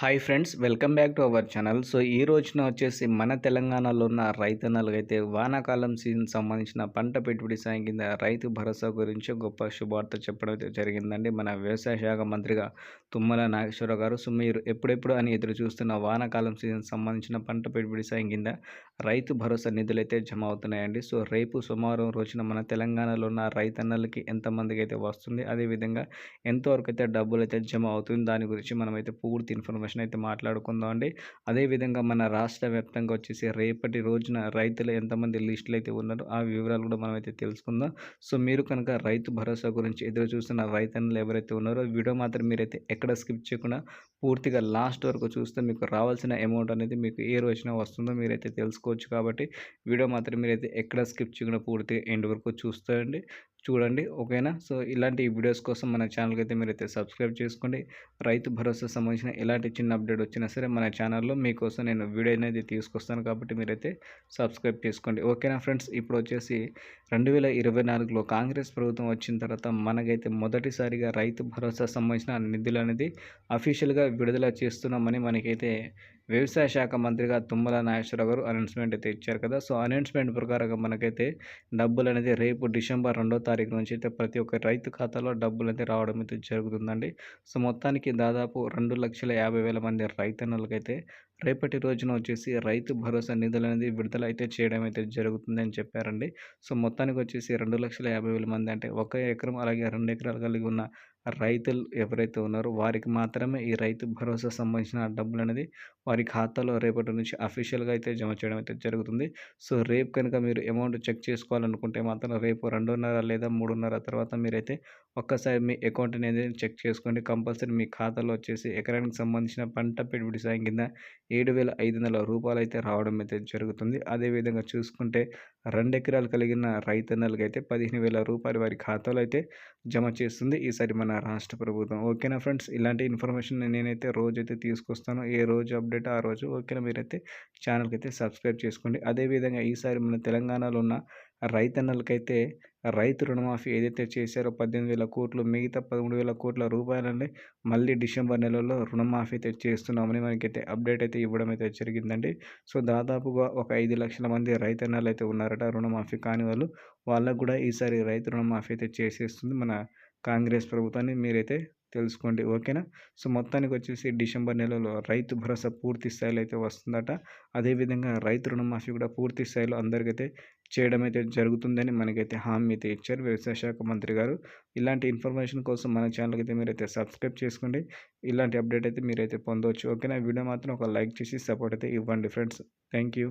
Hi friends welcome back to our channel. So ఈ రోజున వచ్చేసి మన తెలంగాణలో ఉన్న రైతన్నలకు అయితే వానాకాలం సీజన్ సంబంధించిన పంట పెట్టుబడి సాయం కింద రైతు భరోసా గురించి గొప్ప శుభార్త చెప్పడం అయితే జరిగిందండి. మన వ్యవసాయ శాఖ మంత్రిగా తుమ్మల నాగేశ్వరరావు గారు. సో మీరు ఎప్పుడెప్పుడు అని ఎదురు చూస్తున్న వానాకాలం సీజన్ సంబంధించిన పంట పెట్టుబడి సాయం కింద రైతు భరోసా నిధులు అయితే జమ అవుతున్నాయండి. సో రేపు సోమవారం రోజున మన తెలంగాణలో ఉన్న రైతన్నలకి ఎంతమందికి అయితే వస్తుంది అదేవిధంగా ఎంతవరకు అయితే డబ్బులు అయితే జమ అవుతుంది దాని గురించి మనమైతే పూర్తి ఇన్ఫర్మేషన్ ఇన్ఫర్మేషన్ అయితే మాట్లాడుకుందాం అండి. అదేవిధంగా మన రాష్ట్ర వ్యాప్తంగా వచ్చేసి రేపటి రోజున రైతులు ఎంతమంది లిస్టులు అయితే ఉన్నారో ఆ వివరాలు కూడా మనం అయితే తెలుసుకుందాం. సో మీరు కనుక రైతు భరోసా గురించి ఎదురు చూస్తున్న రైతన్నులు ఎవరైతే ఉన్నారో వీడియో మాత్రం మీరైతే ఎక్కడ స్కిప్ చేయకుండా పూర్తిగా లాస్ట్ వరకు చూస్తే మీకు రావాల్సిన అమౌంట్ అనేది మీకు ఏ రోజున వస్తుందో మీరైతే తెలుసుకోవచ్చు. కాబట్టి వీడియో మాత్రం మీరైతే ఎక్కడ స్కిప్ చేయకుండా పూర్తిగా ఎండ్ వరకు చూస్తారండి చూడండి ఓకేనా? సో ఇలాంటి వీడియోస్ కోసం మన ఛానల్కి అయితే మీరైతే సబ్స్క్రైబ్ చేసుకోండి. రైతు భరోసా సంబంధించిన ఎలాంటి చిన్న అప్డేట్ వచ్చినా సరే మన ఛానల్లో మీకోసం నేను వీడియో అనేది తీసుకొస్తాను కాబట్టి మీరైతే సబ్స్క్రైబ్ చేసుకోండి. ఓకేనా ఫ్రెండ్స్? ఇప్పుడు వచ్చేసి రెండు వేల ఇరవై నాలుగులో కాంగ్రెస్ ప్రభుత్వం వచ్చిన తర్వాత మనకైతే మొదటిసారిగా రైతు భరోసా సంబంధించిన నిధులు అనేది అఫీషియల్గా విడుదల చేస్తున్నామని మనకైతే వ్యవసాయ శాఖ మంత్రిగా తుమ్మల నాగేశ్వరరావు గారు అనౌన్స్మెంట్ అయితే ఇచ్చారు కదా! సో అనౌన్స్మెంట్ ప్రకారంగా మనకైతే డబ్బులు అనేది రేపు డిసెంబర్ రెండో తారీఖు నుంచి అయితే ప్రతి ఒక్క రైతు ఖాతాలో డబ్బులు అయితే రావడం అయితే జరుగుతుందండి. సో మొత్తానికి దాదాపు రెండు లక్షల యాభై వేల మంది రైతన్నులకైతే రేపటి రోజున వచ్చేసి రైతు భరోసా నిధులు అనేది విడుదల అయితే చేయడం అయితే జరుగుతుందని చెప్పారండి. సో మొత్తానికి వచ్చేసి రెండు లక్షల యాభై వేల మంది అంటే ఒక ఎకరం అలాగే రెండు ఎకరాలు కలిగి ఉన్న రైతులు ఎవరైతే ఉన్నారో వారికి మాత్రమే ఈ రైతు భరోసా సంబంధించిన డబ్బులు అనేది వారి ఖాతాలో రేపటి నుంచి అఫీషియల్గా అయితే జమ చేయడం అయితే జరుగుతుంది. సో రేపు కనుక మీరు అమౌంట్ చెక్ చేసుకోవాలనుకుంటే మాత్రం రేపు రెండున్నర లేదా మూడున్నర తర్వాత మీరైతే ఒక్కసారి మీ అకౌంట్ని అనేది చెక్ చేసుకోండి. కంపల్సరీ మీ ఖాతాలో వచ్చేసి ఎకరానికి సంబంధించిన పంట పెట్టుబడి సాయం కింద ఏడు వేల ఐదు వందల రూపాయలు అయితే రావడం అయితే జరుగుతుంది. అదేవిధంగా చూసుకుంటే రెండు ఎకరాలు కలిగిన రైతన్నలకు అయితే పదిహేను వేల రూపాయలు వారి ఖాతాలో అయితే జమ చేస్తుంది. ఈసారి మన రాష్ట్ర ప్రభుత్వం. ఓకేనా ఫ్రెండ్స్? ఇలాంటి ఇన్ఫర్మేషన్ నేనైతే రోజైతే తీసుకొస్తాను. ఏ రోజు అప్డేట్ ఆ రోజు. ఓకేనా? మీరైతే ఛానల్కి అయితే సబ్స్క్రైబ్ చేసుకోండి. అదేవిధంగా ఈసారి మన తెలంగాణలో ఉన్న రైతన్నలకైతే రైతు రుణమాఫీ ఏదైతే చేశారో పద్దెనిమిది వేల కోట్లు మిగతా పదమూడు వేల కోట్ల రూపాయలని మళ్ళీ డిసెంబర్ నెలలో రుణమాఫీ అయితే చేస్తున్నామని మనకైతే అప్డేట్ అయితే ఇవ్వడం అయితే జరిగిందండి. సో దాదాపుగా ఒక ఐదు లక్షల మంది రైతన్నలు అయితే ఉన్నారట రుణమాఫీ కాని వాళ్ళు. వాళ్ళకు కూడా ఈసారి రైతు రుణమాఫీ అయితే చేసేస్తుంది మన కాంగ్రెస్ ప్రభుత్వాన్ని మీరైతే తెలుసుకోండి. ఓకేనా? సో మొత్తానికి వచ్చేసి డిసెంబర్ నెలలో రైతు భరోసా పూర్తి స్థాయిలో అయితే వస్తుందట అదేవిధంగా రైతు రుణమాఫీ కూడా పూర్తి స్థాయిలో అందరికైతే చేయడం అయితే జరుగుతుందని మనకైతే హామీ అయితే ఇచ్చారు వ్యవసాయ శాఖ మంత్రి గారు. ఇలాంటి ఇన్ఫర్మేషన్ కోసం మన ఛానల్కి అయితే మీరైతే సబ్స్క్రైబ్ చేసుకోండి. ఇలాంటి అప్డేట్ అయితే మీరైతే పొందవచ్చు ఓకేనా? వీడియో మాత్రం ఒక లైక్ చేసి సపోర్ట్ అయితే ఇవ్వండి ఫ్రెండ్స్. Thank you